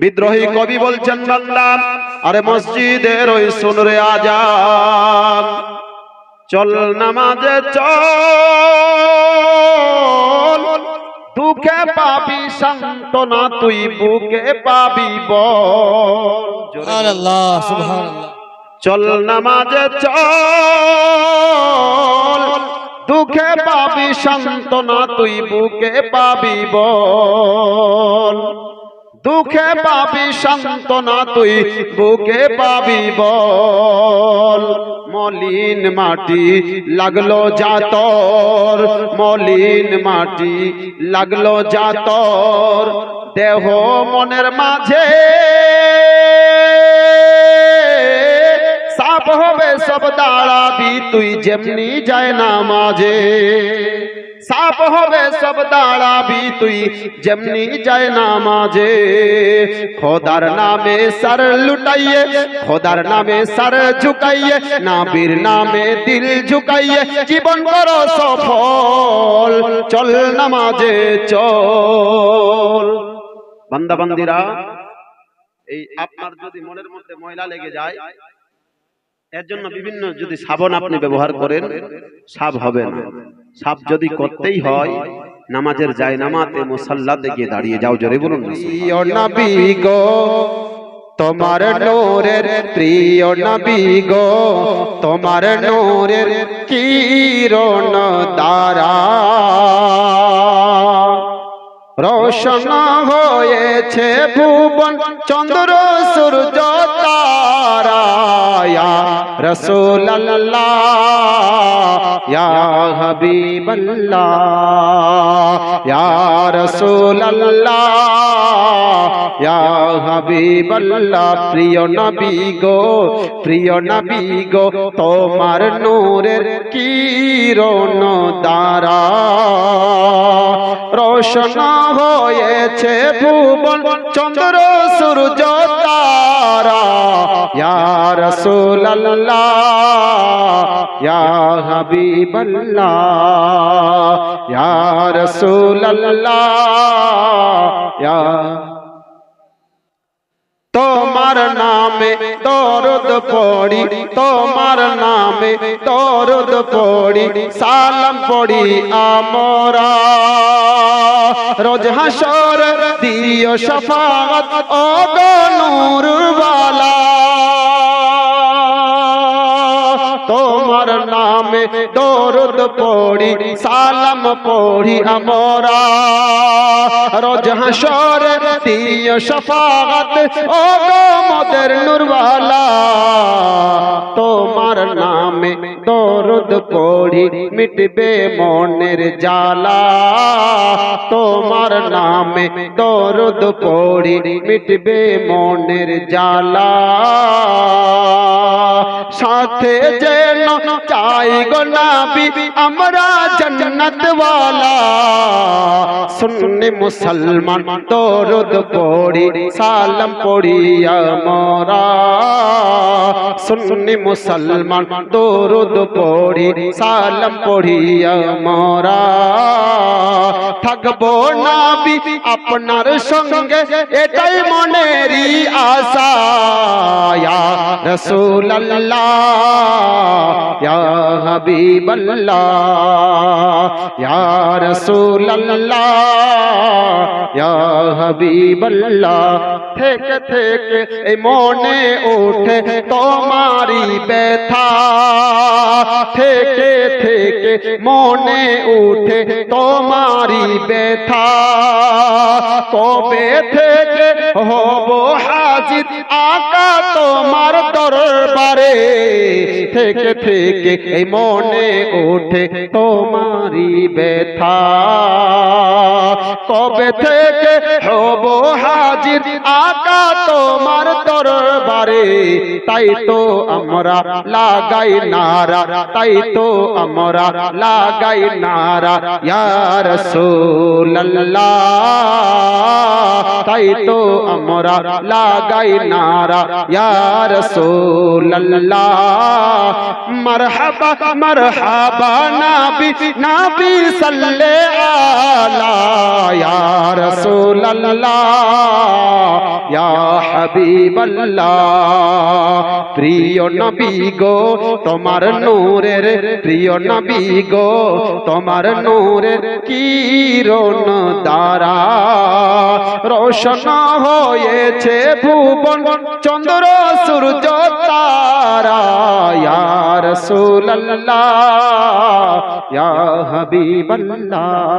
বিদ্রোহী কবি বলছেন বান্দা আরে মসজিদের ওই শুনরে আজান। চল নামাজে চল। দুঃখে পাবি সান্ত্বনা তুই বুকে পাবি বল। জোরে সুবহানাল্লাহ। চল নামাজে চল। দুঃখে পাবি সান্ত্বনা তুই বুকে পাবি বল। দুঃখে পাবি সান্ত্বনা তুই বুকে পাবি বল। মলিন মাটি লাগল জাতর। মলিন মাটি লাগল জাতর। দেহ মনের মাঝে সাপ হবে সব দাঁড়াবি তুই যেমনি যায় না মাঝে। সাপ হবে, সব দাঁড়াবি তুই। যেমনি যায় না মাঝে খোদার নামে সার লুটাইয়ে, খোদার নামে সার ঝুকাইয়ে, নাবির নামে দিল ঝুকাইয়ে, জীবন করো সফল, চল নামাজে চল। বান্দা বান্দিরা এই আপনার যদি মনের মধ্যে ময়লা লেগে যায়, এর জন্য বিভিন্ন যদি সাবন আপনি ব্যবহার করেন, সাব হবে না। সাব যদি করতেই হয়, নামাজের যায় নামাতে মুসাল্লাতে গিয়ে দাঁড়িয়ে যাও, জোরে বলুন তোমার নোরের প্রিয় নবী গো, তোমার নোরের কিরণ দ্বারা রোশন হয়েছে ভুবন চন্দ্র সূর্য তারা হাবিবাল্লাহ প্রিয় নবী গো প্রিয় নবী গো তোমার নূরের কিরণ দ্বারা রোশন হয়েছে ভুবন। চন্দ্র সূর্য তারা ইয়া রাসূলুল্লাহ ইয়া হাবিবাল্লাহ ইয়া রাসূলুল্লাহ ইয়া তোমার নামে দরদ পড়ি, তোমার নামে দরদ পড়ি, সালাম পড়ি আমরা। রোজ হাসর দিও শফাত ও গো নূরওয়ালা নামে দরদ পড়ি, সালাম পড়ি আমরা। রোজ হাসর দিও শফাত ও মদের নূরওয়ালা, তোমার নামে দরদ পড়ি মিটবে মনের জ্বালা। তোমার নামে দরদ পড়ি, মিটবে মনের জ্বালা। সাথে যেন চাই গো নাবি, আমরা জন্নত ওয়ালা সুন্নি মুসলমান দরদ পড়ি সালাম পড়ি আমরা সুন্নি মুসলমান দরদ পড়ি সালাম পড়ি আমরা থাকব নাবি আপনার সঙ্গে এটাই মনেরই আশা ইয়া রাসূলুল্লাহ ইয়া হাবিবাল্লাহ ইয়া রাসূলুল্লাহ ইয়া হাবিবাল্লাহ থেকে থেকে এই মনে ওঠে তোমারি ব্যথা থেকে থেকে মনে উঠে তোমারি ব্যথা কবে থেকে হব হাজির আকা তোমার দরবারে। থেকে থেকে এই মনে ওঠে তোমারি ব্যথা। কবে থেকে হব হাজির? আকা তোমার দরবারে তাই তো আমরা লাগাই নারা তাই তো আমরা লাগাই নারা ইয়া রাসূলুল্লাহ তাই তো আমরা লাগাই নারা ইয়া রাসূলুল্লাহ মারহাবা মারহাবা নাবি নাবি সাল্লে আলা ইয়া রাসূলুল্লাহ ইয়া হাবিবাল্লাহ। প্রিয় নবী গো, তোমার নূরের, প্রিয় নবী গো, তোমার নূরের কিরণ দ্বারা রোশন হয়েছে ভুবন, চন্দ্র, সূর্য, তারা। ইয়া রাসূলুল্লাহ, ইয়া হাবিবাল্লাহ।